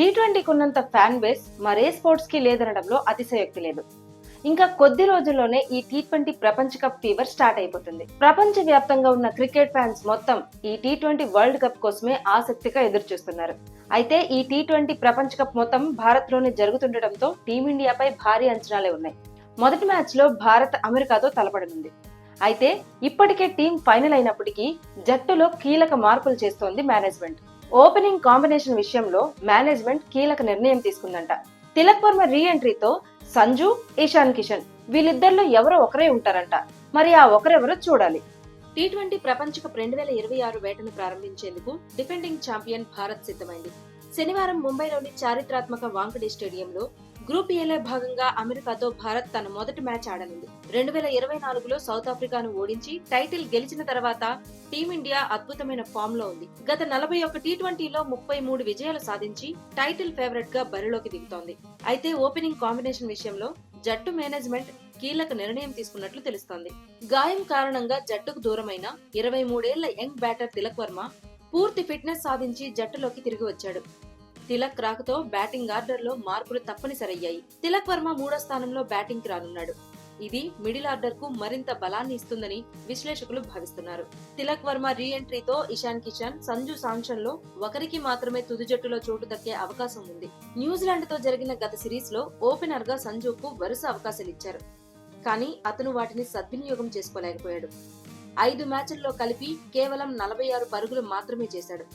Tea ట్వంటీకి ఉన్నంత fan base మరే స్పోర్ట్స్కి లేదనడంలో అతిశయోక్తి లేదు. ఇంకా కొద్ది రోజుల్లోనే ఈ టీ ట్వంటీ ప్రపంచ కప్ ఫీవర్ స్టార్ట్ అయిపోతుంది. ప్రపంచ వ్యాప్తంగా ఉన్న క్రికెట్ ఫ్యాన్స్ మొత్తం ఈ టీ ట్వంటీ వరల్డ్ కప్ కోసమే ఆసక్తిగా ఎదురు చూస్తున్నారు అయితే ఈ టీ ట్వంటీ ప్రపంచ కప్ మొత్తం భారత్లోనే జరుగుతుండటంతో టీమిండియాపై భారీ అంచనాలే ఉన్నాయి. మొదటి మ్యాచ్లో భారత్ అమెరికాతో తలపడనుంది. అయితే ఇప్పటికే టీం ఫైనల్ అయినప్పటికీ జట్టులో కీలక మార్పులు చేస్తోంది మేనేజ్మెంట్ ఓపెనింగ్ కాంబినేషన్ విషయంలో మేనేజ్మెంట్ కీలక నిర్ణయం తీసుకుందంట. తిలక్ వర్మ రీ ఎంట్రీతో సంజు ఈశాన్ కిషన్ వీళ్ళిద్దరిలో ఎవరో ఒకరే ఉంటారంట. మరి ఆ ఒకరెవరో చూడాలి. టీ ట్వంటీ ప్రపంచ కప్ రెండు వేల ఇరవై ఆరు వేటను ప్రారంభించేందుకు డిఫెండింగ్ ఛాంపియన్ భారత్ సిద్ధమైంది. శనివారం ముంబైలోని చారిత్రాత్మక వాంకడే స్టేడియంలో గ్రూప్ ఏలో భాగంగా అమెరికాతో భారత్ తన మొదటి మ్యాచ్ ఆడనుంది. రెండు వేల ఇరవై నాలుగులో సౌత్ ఆఫ్రికాను ఓడించి టైటిల్ గెలిచిన తర్వాత టీమిండియా అద్భుతమైన ఫామ్లో ఉంది. గత నలభై ఒక్క టీ ట్వంటీలో ముప్పై మూడు విజయాలు సాధించి టైటిల్ ఫేవరెట్గా బరిలోకి దిగుతోంది. అయితే ఓపెనింగ్ కాంబినేషన్ విషయంలో జట్టు మేనేజ్మెంట్ కీలక నిర్ణయం తీసుకున్నట్లు తెలుస్తోంది. గాయం కారణంగా జట్టుకు దూరమైన ఇరవై మూడేళ్ళ యంగ్ బ్యాటర్ తిలక్ వర్మ పూర్తి ఫిట్నెస్ సాధించి జట్టులోకి తిరిగి వచ్చాడు. తిలక్ రాకతో బ్యాటింగ్ ఆర్డర్లో మార్పులు తప్పనిసరయ్యాయి. తిలక్ వర్మ మూడో స్థానంలో బ్యాటింగ్కి రానున్నాడు. ఇది మిడిల్ ఆర్డర్కు మరింత బలాన్ని ఇస్తుందని విశ్లేషకులు భావిస్తున్నారు. తిలక్ వర్మ రీ ఎంట్రీతో ఇషాన్ కిషన్ సంజు సాంక్షన్లో ఒకరికి మాత్రమే తుది జట్టులో చోటు దక్కే అవకాశం ఉంది. న్యూజిలాండ్తో జరిగిన గత సిరీస్లో ఓపెనర్గా సంజుకు వరుస అవకాశాలు ఇచ్చారు. కానీ అతను వాటిని సద్వినియోగం చేసుకోలేకపోయాడు. ఐదు మ్యాచ్ల్లో కలిపి కేవలం నలభై ఆరు పరుగులు మాత్రమే చేశాడు.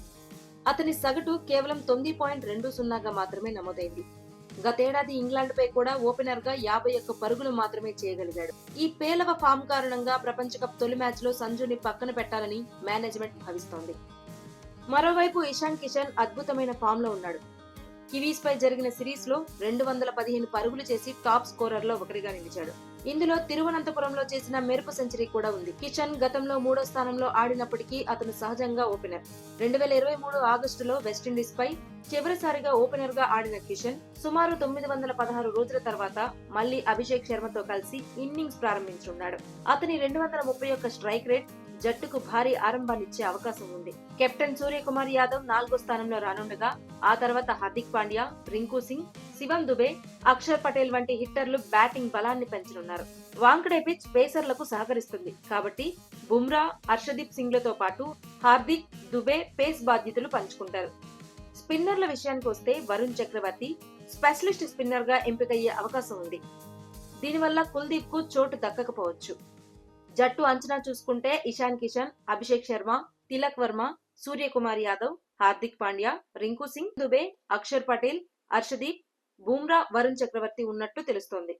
అతని సగటు కేవలం తొమ్మిది పాయింట్ రెండు సున్నాగా మాత్రమే నమోదైంది. గతేడాది ఇంగ్లాండ్ పై కూడా ఓపెనర్గా యాభై ఒక్క పరుగులు మాత్రమే చేయగలిగాడు. ఈ పేలవ ఫామ్ కారణంగా ప్రపంచ కప్ తొలి మ్యాచ్లో సంజుని పక్కన పెట్టాలని మేనేజ్మెంట్ భావిస్తోంది. మరోవైపు ఇషాన్ కిషన్ అద్భుతమైన ఫామ్లో ఉన్నాడు. కివీస్ పై జరిగిన సిరీస్లో రెండు వందల పదిహేను పరుగులు చేసి టాప్ స్కోరర్లో ఒకరిగా నిలిచాడు. ఇందులో తిరువనంతపురంలో చేసిన మెరుపు సెంచరీ కూడా ఉంది. కిషన్ గతంలో మూడో స్థానంలో ఆడినప్పటికీ అతను సహజంగా ఓపెనర్. రెండు వేల ఇరవై మూడు ఆగస్టులో వెస్టిండీస్ పై చివరిసారిగా ఓపెనర్గా ఆడిన కిషన్ సుమారు తొమ్మిది వందల పదహారు రోజుల తర్వాత మళ్ళీ అభిషేక్ శర్మతో కలిసి ఇన్నింగ్స్ ప్రారంభించున్నాడు. అతని రెండు వందల ముప్పై ఒక్క స్ట్రైక్ రేట్ జట్టుకు భారీ ఆరంభాన్నిచ్చే అవకాశం ఉంది. కెప్టెన్ సూర్యకుమార్ యాదవ్ నాలుగో స్థానంలో రానుండగా ఆ తర్వాత హార్దిక్ పాండ్యా రింకు సింగ్ శివం దుబే అక్షర్ పటేల్ వంటి హిట్టర్లు బ్యాటింగ్ బలాన్ని పెంచనున్నారు. వాంకడే పిచ్ పేసర్లకు సహకరిస్తుంది. కాబట్టి బుమ్రా హర్షదీప్ సింగ్లతో పాటు హార్దిక్ దుబే పేస్ బాధ్యతలు పంచుకుంటారు. స్పిన్నర్ల విషయానికి వస్తే వరుణ్ చక్రవర్తి స్పెషలిస్ట్ స్పిన్నర్గా ఎంపికయ్యే అవకాశం ఉంది. దీనివల్ల కుల్దీప్కు చోటు దక్కకపోవచ్చు. జట్టు అంచనా చూసుకుంటే ఇషాన్ కిషన్ అభిషేక్ శర్మ తిలక్ వర్మ సూర్యకుమార్ యాదవ్ హార్దిక్ పాండ్యా రింకు సింగ్ దుబే అక్షర్ పటేల్ హర్షదీప్ బూమ్రా వరుణ్ చక్రవర్తి ఉన్నట్టు తెలుస్తోంది.